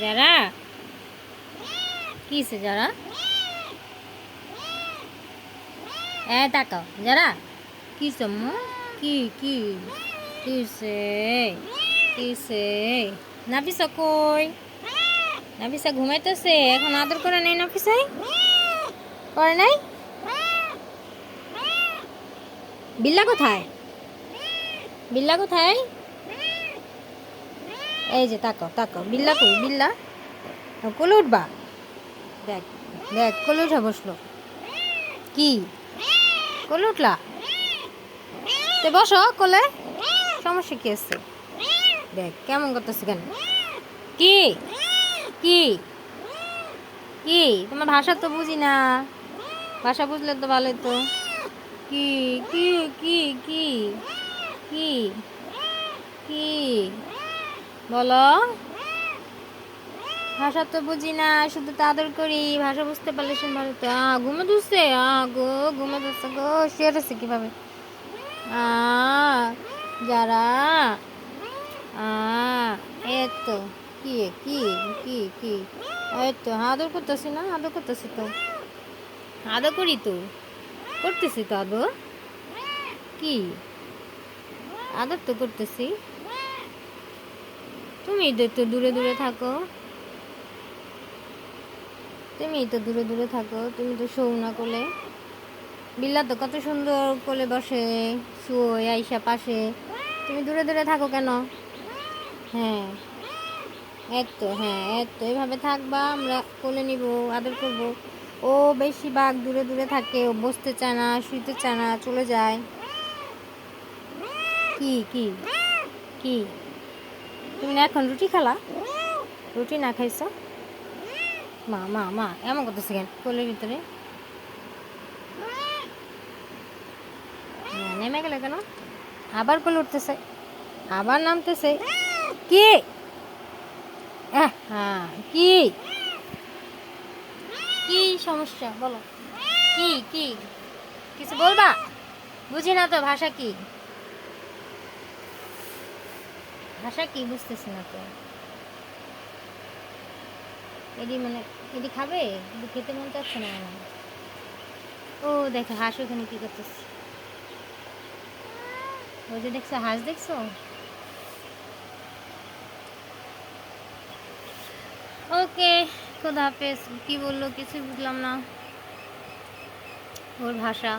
যারা? কিসে যারা? এ, তাকাও। যারা? কিসে মো কি কি? কিসে কিসে নাফিসা কই? নাফিসা ঘুমাইতেছে। এখন আদর করে নেই নাফিসাই করে নাই? বিল্লা কোথায়? বিল্লা কোথায়? এই যে তাকাও তাকাও বিল্লা কই? বিল্লা? কোলে উঠবা? দেখ দেখ, কোলে উঠে বসল। কি? কোলে উঠলা? তে বসো কোলে। সমস্যা কি আছে? দেখ, কেমন করতেছে কেন? কি? কি? কি? তোমার ভাষা তো বুঝি না। ভাষা বুঝলে তো ভালোই তো। কি? কি কি কি বলো? ভাষা তো বুঝি না, শুধু তো আদর করি, ভাষা বুঝতে পারলে সে ভালো তো। ঘুমে ধুচ্ছে আ, গো, ঘুমে ধুচ্ছে গো সেরেছে কীভাবে? আ, যারা, আ এই তো কি কি কি কি এই তো আদর করতেছি না, আদর করতেছি তো। আদর করি তো, করতেছি তো আদর। কি? আদর তো করতেছি। তুমি তো একটু দূরে দূরে থাকো। তুমি তো দূরে দূরে থাকো, তুমি তো শোও না কোলে। বিল্লা তো কত সুন্দর কোলে বসে, শুয়ে আইসা পাশে। তুমি দূরে দূরে থাকো কেন? হ্যাঁ এত হ্যাঁ এত এভাবে থাকবা, আমরা কোলে নিব, আদর করব। ও বেশি বাঘ দূরে দূরে থাকে, ও বসতে চায় না, শুইতে চায় না, চলে যায়। কি কি কি? তুমি না এখন রুটি খালা? রুটি না খাইছ? মা মা মা, এমন করতেছে কেন? কোলের ভিতরে? নেমে গেলে কেন? আবার কোলে উঠতেছে। আবার নামতেছে। কি? হ্যাঁ কি? কি সমস্যা? বলো। কি কি? কিছু বলবা? বুঝি না তো ভাষা কি? ভাষা কি বুঝতেছি না তো? এডি মানে এডি খাবে? কিন্তু খেতে মন চাচ্ছে না আমার ও, দেখো হাঁস ওখানে কি করতেছে। ওই যে দেখছ, হাঁস দেখছ? ওকে, খোদা হাফেজ। কি বলল? কিছু বুঝলাম না। ওর ভাষা।